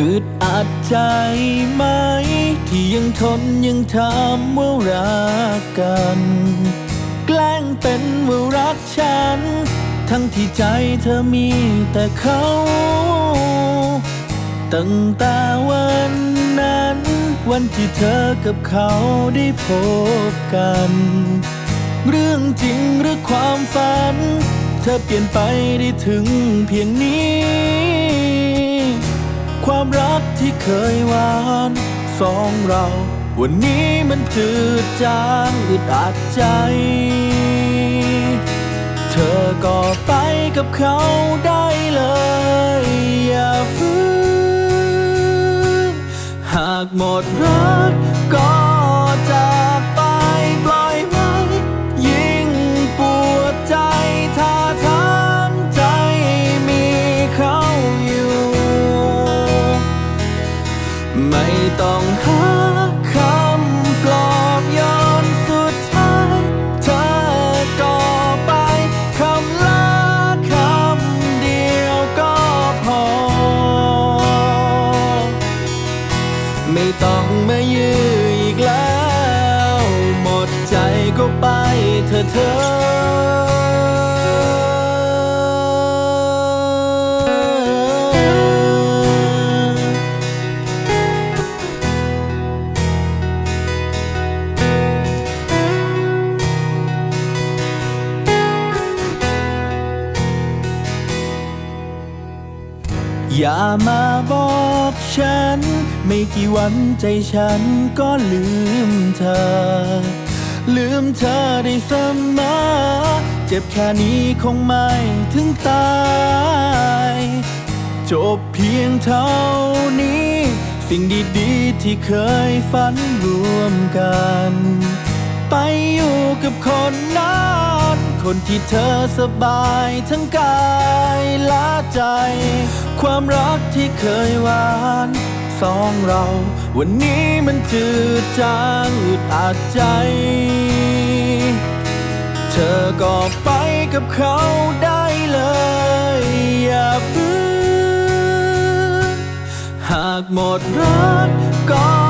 อึดอัดใจไหม ที่ยังทนยังทำว่ารักกัน แกล้งเป็นว่ารักฉัน ทั้งที่ใจเธอมีแต่เขา ตั้งแต่วันนั้น วันที่เธอกับเขาได้พบกัน เรื่องจริงหรือความฝัน เธอเปลี่ยนไปได้ถึงเพียงนี้ ความรักที่เคยหวานสองเรา วันนี้มันจืดจางอึดอัดใจ เธอก็ไปกับเขาได้เลย อย่าฝืนหากหมดรัก ก็ไปเธอเธอ อย่ามาบอกฉัน ไม่กี่วันใจฉันก็ลืมเธอ ลืมเธอได้เสมอเจ็บแค่นี้คงไม่ถึงตาย จบเพียงเท่านี้ สิ่งดีๆที่เคยฝันรวมกัน ไปอยู่กับคนนั้นคนที่เธอสบายทั้งกายและใจ ความรักที่เคยหวาน สองเรา วันนี้มันจืดจางอึดอัดใจ เธอก็ไปกับเขาได้เลย อย่าฝืนหากหมดรักก็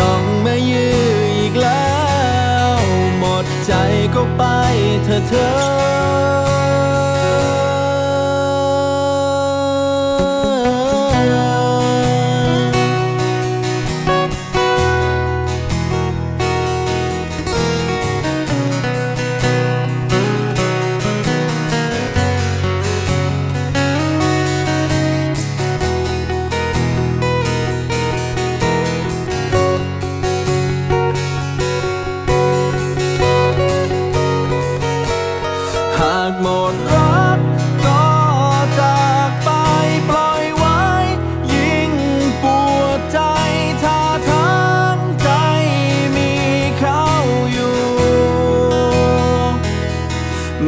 ต้องมายื้ออีกแล้ว หมดใจก็ไปเธอเธอ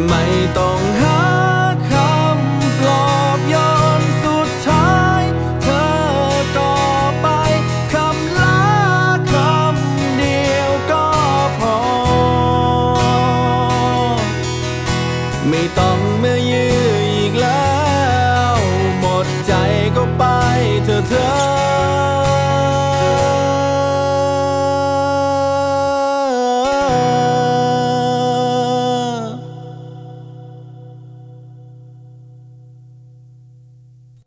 ไม่ต้องหา